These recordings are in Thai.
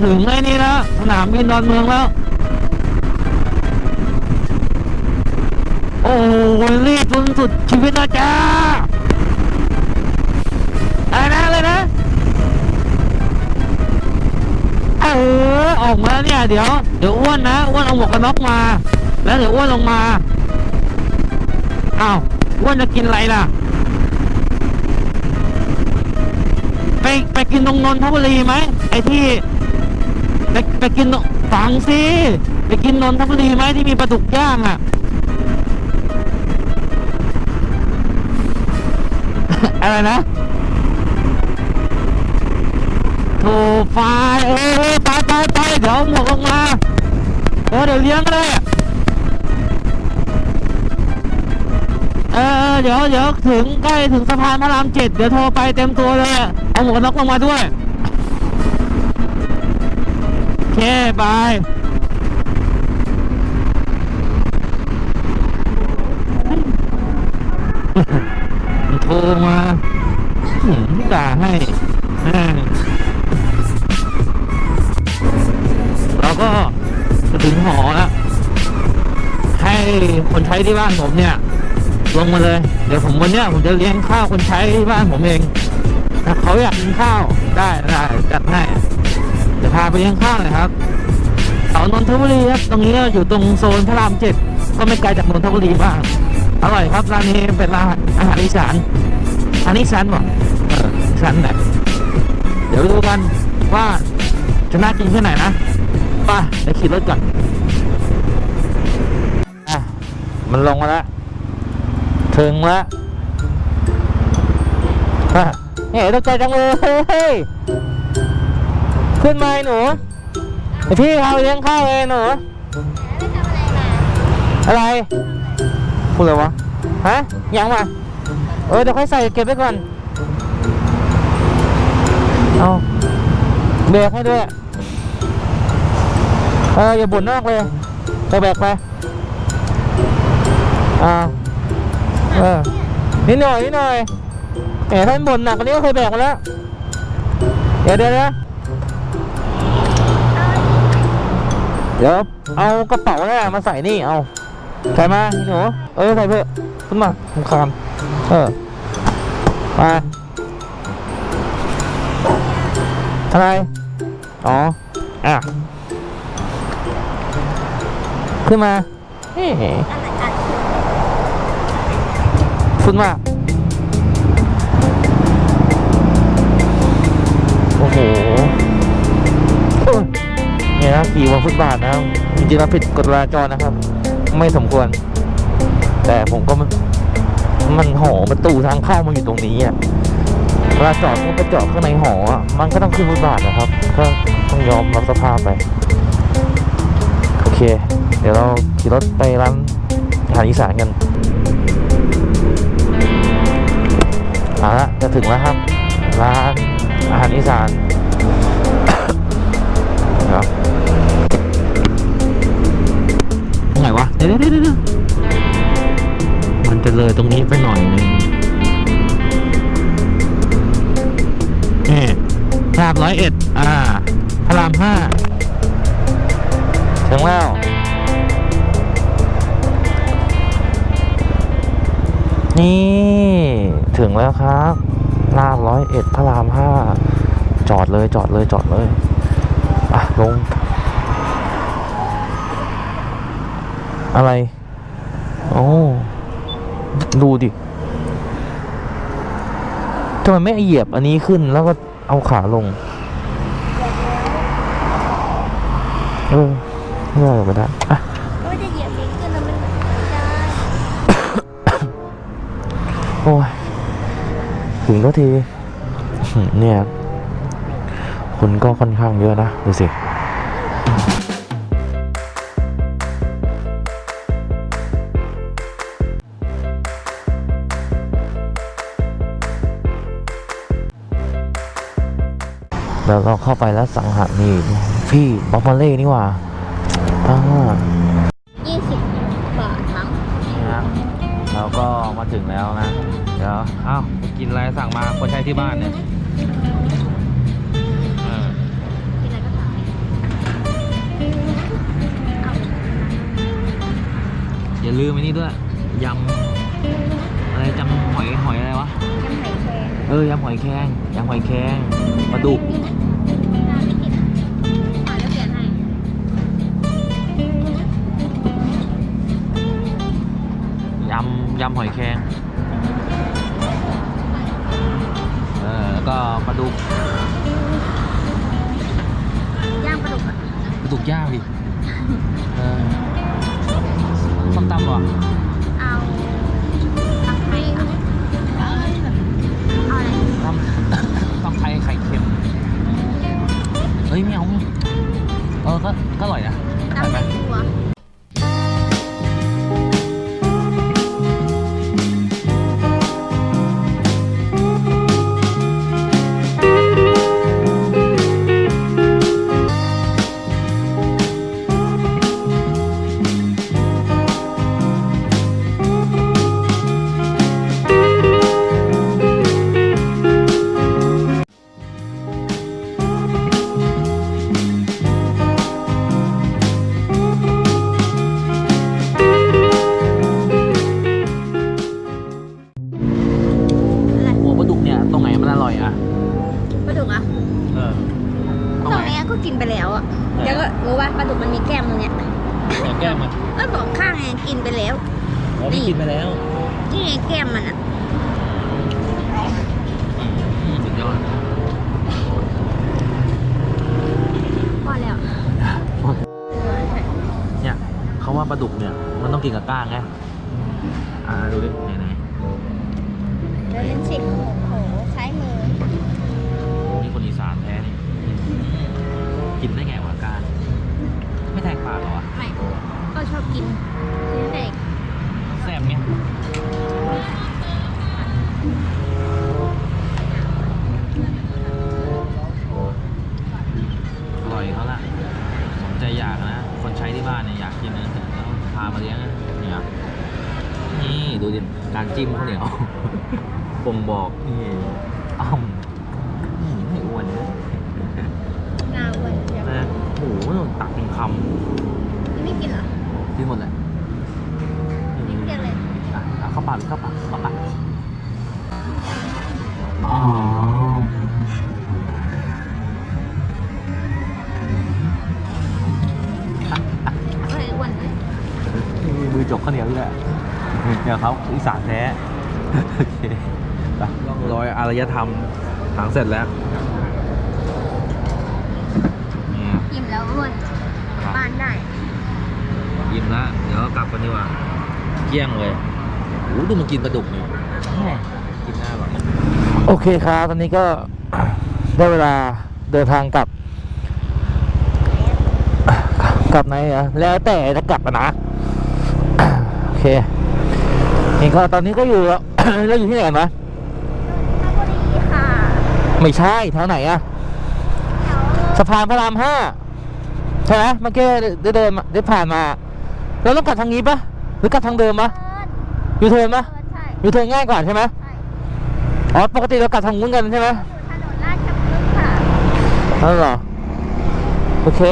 ถึงไอ้นี่แล้วสนามบินดอนเมืองแล้ว โอ้โหรีบจนสุดชีวิตแล้วจ้าอะไรนะอะไรนะ เออออกมาแล้วเนี่ย เดี๋ยว เดี๋ยวอ้วนนะ อ้วนเอาหมวกกันน็อกมา แล้วเดี๋ยวอ้วนลงมา อ้าว อ้วนจะกินอะไรล่ะ ไปไปกินตรงนนทบุรีไหมไอ้ที่ ไปไปกินตรงฟังสิไปกินนนทบุรีไหมที่มีปลาดุกย่างอะอะไรนะโถไฟเออไปไปไปเดี๋ยวหมวกลงมาเออเดี๋ยวเลี้ยงก็ได้อะเออเดี๋ยวเดี๋ยวถึงใกล้ถึงสะพานพระรามเจ็ดเดี๋ยวโทรไปเต็มตัวเลยอะเอาหมวกกันน็อกลงมาด้วยโอ เคบายโทรมาหืมด่าให้แม่งเราก็ถึงหอแล้ว ให้คนใช้ที่บ้านผมเนี่ย ลงมาเลย เดี๋ยวผมวันเนี้ยผมจะเลี้ยงข้าวคนใช้ที่บ้านผมเองถ้าเขาอยากกินข้าวได้ได้จัดให้ เดี๋ยวพาไปเลี้ยงข้าวหน่อยครับแถวนนทบุรีครับตรงนี้ก็อยู่ตรงโซนพระรามเจ็ดก็ไม่ไกลจากนนทบุรีมากอร่อยครับร้านนี้เป็นร้านอาหารอีสานอาหารอีสานบ่เอออีสานไหนเดี๋ยวดูกันว่าจะน่ากินแค่ไหนนะไป่ะเดี๋ยวขี่รถก่อนอะมันลงมาแล้วถึงแล้วอะเฮ้ยตกใจจังเลยเฮ้ย ขึ้นมาไอหนูเดี๋ยวพี่พาเลี้ยงข้าวเลยหนูอะไรพูดอะไรวะฮะยังมาเออเดี๋ยวค่อยใส่เก็บไว้ก่อนเอาเบรกให้ด้วยเอออย่าบ่นมากเลยไปแบกไปอ่าเออนิดหน่อยนิดหน่อยแหมท่านบ่นหนักกว่านี้ก็เคยแบกมาแล้วเดี๋ยวเดี๋ยวเดี๋ เดี๋ยวเอากระเป๋าเนี่ยมาใส่นี่เอาใส่มาหนูเออใส่เพื่อะขึ้นมาคุคามเออมาทนายอ๋ออะขึ้นมาเฮ้ขึ้นมาโอ้โห เนี่ยนะขี่บนฟุตบาทนะครับจริงๆแล้วผิดกฎจราจรนะครับ ไม่สมควร แต่ผมก็มันหอประตูทางเข้ามันอยู่ตรงนี้อะเวลาจอดมันก็จอดข้างในหออะมันก็ต้องขึ้นฟุตบาทนะครับ ก็ต้องยอมรับสภาพไป โอเค เดี๋ยวเราขี่รถไปร้านอาหารอีสานกันเอาละจะถึงแล้วครับ ร้านอาหารอีสาน ดี๋ยวมันจะเลยตรงนี้ไปหน่อยนึงนี่พระรามร้อยเอ็ดอ่า พระรามห้าถึงแล้วนี่ ถึงแล้วครับลาบร้อยเอ็ดพระรามห้าจอดเลยจอดเลยจอดเลย อะ ลง อะไร โอ้ ดูดิทำไมไม่เหยียบอันนี้ขึ้นแล้วก็เอาขาลง เออไม่ได้ไม่ได้อะก็จะเหยียบเองขึ้นแล้วมันไม่ได้ โอ้ย ถึงก็ที เนี่ยคนก็ค่อนข้างเยอะนะ ดูสิ แล้วเราเข้าไปแล้วสังหารนี่พี่บ๊อบมาเล่นี่หว่าอ่ายี่สิบบาทมั้งนี่นะเราก็มาถึงแล้วนะ เดี๋ยวอ้าวไปกินอะไรสั่งมาคนใช้ที่บ้านเนี่ยเออกินอะไรก็สั่งเอาอย่าลืมไอ้นี่ด้วยยำอะไรจำหอยหอยอะไรวะยังไหนแครง เออยำหอยแครงยำหอยแครงปลาดุกตาไม่ติดหาแล้วเปลี่ยนให้ยำยำหอยแครงเออแล้วก็ปลาดุกย่างปลาดุกอะปลาดุกย่างดิเออส้มตำเหรอ ไทยไข่เค็ม เฮ้ยไม่เอาไม่เอาเออก็ก็อร่อยนะอร่อยตำไหมไทยตัว แต่แก้มมันก็สองข้างไงกินไปแล้วอ๋อนี่กินไปแล้วนี่ไงแก้มมันอะอืมสุดยอดพอแล้วเนี่ยเขาว่าปลาดุกเนี่ยมันต้องกินกับก้างไงอ่าดูดิไหนไอยากนะ คนใช้ที่บ้านเนี่ยอยากกินนะแล้วพามาเลี้ยงนะเนี่ยนี่ดูดิการจิ้มข้าวเหนียวบ่งบอกนี่อ้อมอืมไม่อ้วนนะงาวันเดียวนะโอ้โหตักเป็นคไม่กินเหรอำกินหมดเลยอืมไม่กินเลยอะเอาเข้าปากเข้าปากเข้าปากอ๋อ ข้าวเหนียวด้วยเดี๋ยวเขาอีสานแท้โอเคไปร้อยอารยธรรมถางเสร็จแล้วนี่อิ่มแล้วอ้วนกลับบ้านได้ยิ้มละเดี๋ยวกลับกันดีกว่าเกลี้ยงเลยโอ้ดูมันกินปลาดุกเนี่ยแม่กินหน้าหรอโอเคครับตอนนี้ก็ได้เวลาเดินทางกลับกลับไหนอะแล้วแต่จะกลับอะนะ โอเคนี่ก็ตอนนี้ก็อยู่เราอยู่ที่ไหนกันวะนบุรีค่ะ ไม่ใช่แถวไหนอะแถวสะพานพระรามห้าใช่ไหมเมื่อกี้ได้เดินมาได้ผ่านมาเราต้องกลับทางนี้ปะหรือกลับทางเดิมปะเอิร์ดยูเทิร์นปะเอิร์ดใช่ยูเทิร์นง่ายกว่าใช่ไหมใช่อ๋อปกติเรากลับทางนู้นกันใช่ไหมอยู่ถนนราชพฤกษ์ค่ะนั่นเหรอโอเค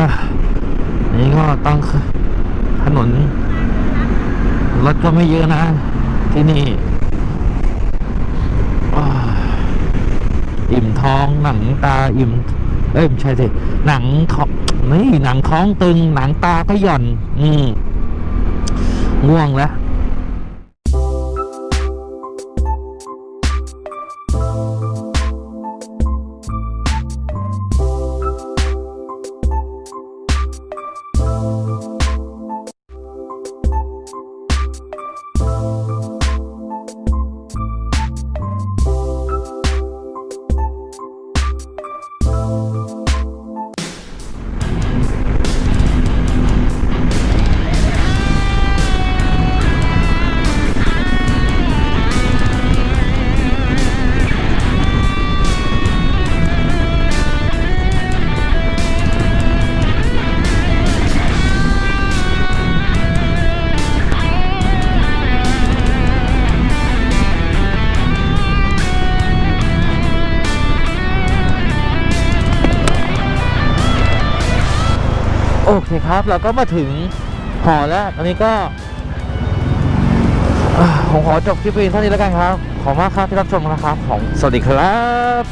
อะนี่ก็ ต้องถนนรถก็ไม่เยอะนะ ที่นี่ออิ่มท้องหนังตาอิ่ม เอ้ยไม่ใช่สิหนังท้องนี่หนังท้องตึง หนังตาก็หย่อน อืมง่วงแล้ว โอเคครับเราก็มาถึงหอแล้วตอนนี้ก็ผมขอจบคลิปเพียงเท่านี้แล้วกันครับ ขอบมากครับที่รับชมนะครับ ของสวัสดีครับ